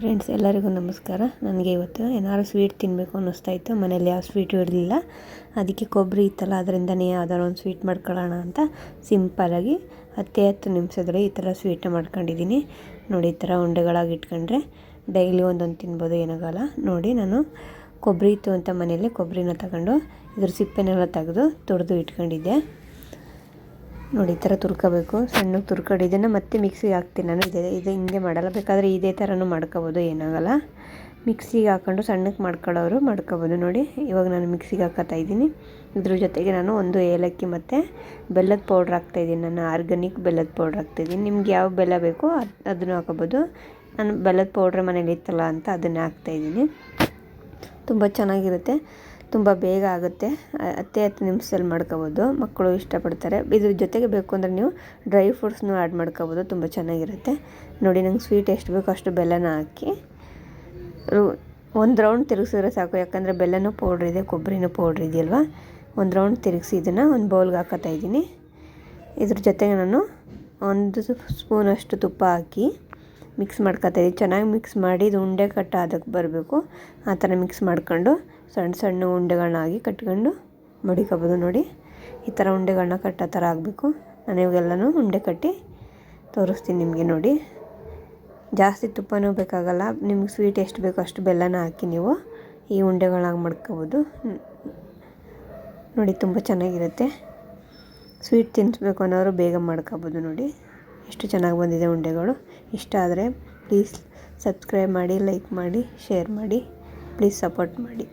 Friends ಎಲ್ಲರಿಗೂ ನಮಸ್ಕಾರ. ನನಗೆ ಇವತ್ತು ಏನಾದ್ರು ಸ್ವೀಟ್ ತಿನ್ನಬೇಕು ಅನ್ನಿಸ್ತಾ ಇತ್ತು. ಮನೇಲಿ ಯಾವ ಸ್ವೀಟು ಇರಲಿಲ್ಲ. ಅದಕ್ಕೆ ಕೊಬ್ಬರಿ ಇತ್ತಲ್ಲ, ಅದರಿಂದನೇ ಯಾವ್ದಾರು ಒಂದು ಸ್ವೀಟ್ ಮಾಡ್ಕೊಳ್ಳೋಣ ಅಂತ ಸಿಂಪಲಾಗಿ ಹತ್ತೇ ಹತ್ತು ನಿಮಿಷದಲ್ಲಿ ಈ ಥರ ಸ್ವೀಟ್ನ ಮಾಡ್ಕೊಂಡಿದ್ದೀನಿ. ನೋಡಿ, ಈ ಥರ ಉಂಡೆಗಳಾಗಿ ಇಟ್ಕೊಂಡ್ರೆ ಡೈಲಿ ಒಂದೊಂದು ತಿನ್ಬೋದು ಏನಾಗಲ್ಲ ನೋಡಿ, ನಾನು ಕೊಬ್ಬರಿ ಇತ್ತು ಅಂತ ಮನೇಲಿ ಕೊಬ್ಬರಿನ ತಗೊಂಡು ಇದ್ರ ಸಿಪ್ಪೆನೆಲ್ಲ ತೆಗೆದು ತೊಡೆದು ಇಟ್ಕೊಂಡಿದ್ದೆ. ನೋಡಿ, ಈ ಥರ ತುರ್ಕೋಬೇಕು. ಸಣ್ಣಗೆ ತುರ್ಕೊಂಡು. ಇದನ್ನು ಮತ್ತೆ ಮಿಕ್ಸಿಗೆ ಹಾಕ್ತೀನಿ ನಾನು. ಇದೇ, ಇದು ಹಿಂಗೆ ಮಾಡಲ್ಲ. ಬೇಕಾದರೆ ಇದೇ ಥರನೂ ಮಾಡ್ಕೋಬೋದು, ಏನಾಗಲ್ಲ. ಮಿಕ್ಸಿಗೆ ಹಾಕ್ಕೊಂಡು ಸಣ್ಣಕ್ಕೆ ಮಾಡ್ಕೊಳ್ಳೋರು ಮಾಡ್ಕೋಬೋದು. ನೋಡಿ, ಇವಾಗ ನಾನು ಮಿಕ್ಸಿಗೆ ಹಾಕೋತಾ ಇದ್ದೀನಿ. ಇದ್ರ ಜೊತೆಗೆ ನಾನು ಒಂದು ಏಲಕ್ಕಿ ಮತ್ತು ಬೆಲ್ಲದ ಪೌಡ್ರ್ ಹಾಕ್ತಾಯಿದ್ದೀನಿ ನಾನು ಆರ್ಗ್ಯಾನಿಕ್ ಬೆಲ್ಲದ ಪೌಡ್ರ್ ಹಾಕ್ತಾಯಿದ್ದೀನಿ ನಿಮ್ಗೆ ಯಾವ ಬೆಲ್ಲ ಬೇಕೋ ಅದು, ಅದನ್ನು ಹಾಕೋಬೋದು. ನಾನು ಬೆಲ್ಲದ ಪೌಡ್ರ್ ಮನೇಲಿ ಇತ್ತಲ್ಲ ಅಂತ ಅದನ್ನು ಹಾಕ್ತಾಯಿದ್ದೀನಿ ತುಂಬ ಚೆನ್ನಾಗಿರುತ್ತೆ. ತುಂಬ ಬೇಗ ಆಗುತ್ತೆ. ಹತ್ತೇ ಹತ್ತು ನಿಮಿಷದಲ್ಲಿ ಮಾಡ್ಕೋಬೋದು. ಮಕ್ಕಳು ಇಷ್ಟಪಡ್ತಾರೆ. ಇದ್ರ ಜೊತೆಗೆ ಬೇಕು ಅಂದರೆ ನೀವು ಡ್ರೈ ಫ್ರೂಟ್ಸ್ನೂ ಆ್ಯಡ್ ಮಾಡ್ಕೋಬೋದು. ತುಂಬ ಚೆನ್ನಾಗಿರುತ್ತೆ. ನೋಡಿ ನಂಗೆ ಸ್ವೀಟ್ ಎಷ್ಟು ಬೇಕೋ ಅಷ್ಟು ಬೆಲ್ಲನ ಹಾಕಿ. ಒಂದು ರೌಂಡ್ ತಿರುಗಿಸಿದ್ರೆ ಸಾಕು. ಯಾಕಂದರೆ ಬೆಲ್ಲನೂ ಪೌಡ್ರ್ ಇದೆ, ಕೊಬ್ಬರಿನೂ ಪೌಡ್ರ್ ಇದೆಯಲ್ವ? ಒಂದು ರೌಂಡ್ ತಿರುಗಿಸಿ ಇದನ್ನು ಒಂದು ಬೌಲ್ಗೆ ಹಾಕೋತಾ ಇದ್ದೀನಿ. ಇದ್ರ ಜೊತೆಗೆ ನಾನು ಒಂದು ಸ್ಪೂನಷ್ಟು ತುಪ್ಪ ಹಾಕಿ ಮಿಕ್ಸ್ ಮಾಡ್ಕೊತೀವಿ ಚೆನ್ನಾಗಿ ಮಿಕ್ಸ್ ಮಾಡಿ ಇದು ಉಂಡೆ ಕಟ್ಟ ಅದಕ್ಕೆ ಬರಬೇಕು. ಆ ಥರ ಮಿಕ್ಸ್ ಮಾಡ್ಕೊಂಡು ಸಣ್ಣ ಸಣ್ಣ ಉಂಡೆಗಳನ್ನಾಗಿ ಕಟ್ಕೊಂಡು ಮಡಿಕೋಬೋದು ನೋಡಿ. ಈ ಥರ ಉಂಡೆಗಳನ್ನ ಕಟ್ಟೋ ಥರ ಆಗಬೇಕು. ನಾನು ಇವಾಗೆಲ್ಲನೂ ಉಂಡೆ ಕಟ್ಟಿ ತೋರಿಸ್ತೀನಿ ನಿಮಗೆ ನೋಡಿ. ಜಾಸ್ತಿ ತುಪ್ಪನೂ ಬೇಕಾಗಲ್ಲ. ನಿಮ್ಗೆ ಸ್ವೀಟ್ ಎಷ್ಟು ಬೇಕೋ ಅಷ್ಟು ಬೆಲ್ಲನ ಹಾಕಿ ನೀವು ಈ ಉಂಡೆಗಳಾಗಿ ಮಾಡ್ಕೋಬೋದು. ನೋಡಿ ತುಂಬ ಚೆನ್ನಾಗಿರುತ್ತೆ. ಸ್ವೀಟ್ ತಿನ್ನಿಸ್ಬೇಕು ಅನ್ನೋರು ಬೇಗ ಮಾಡ್ಕೋಬೋದು ನೋಡಿ. ಎಷ್ಟು ಚೆನ್ನಾಗಿ ಬಂದಿದೆ ಉಂಡೆಗಳು. ಇಷ್ಟ ಆದರೆ ಪ್ಲೀಸ್ ಸಬ್ಸ್ಕ್ರೈಬ್ ಮಾಡಿ ಲೈಕ್ ಮಾಡಿ ಶೇರ್ ಮಾಡಿ ಪ್ಲೀಸ್ ಸಪೋರ್ಟ್ ಮಾಡಿ.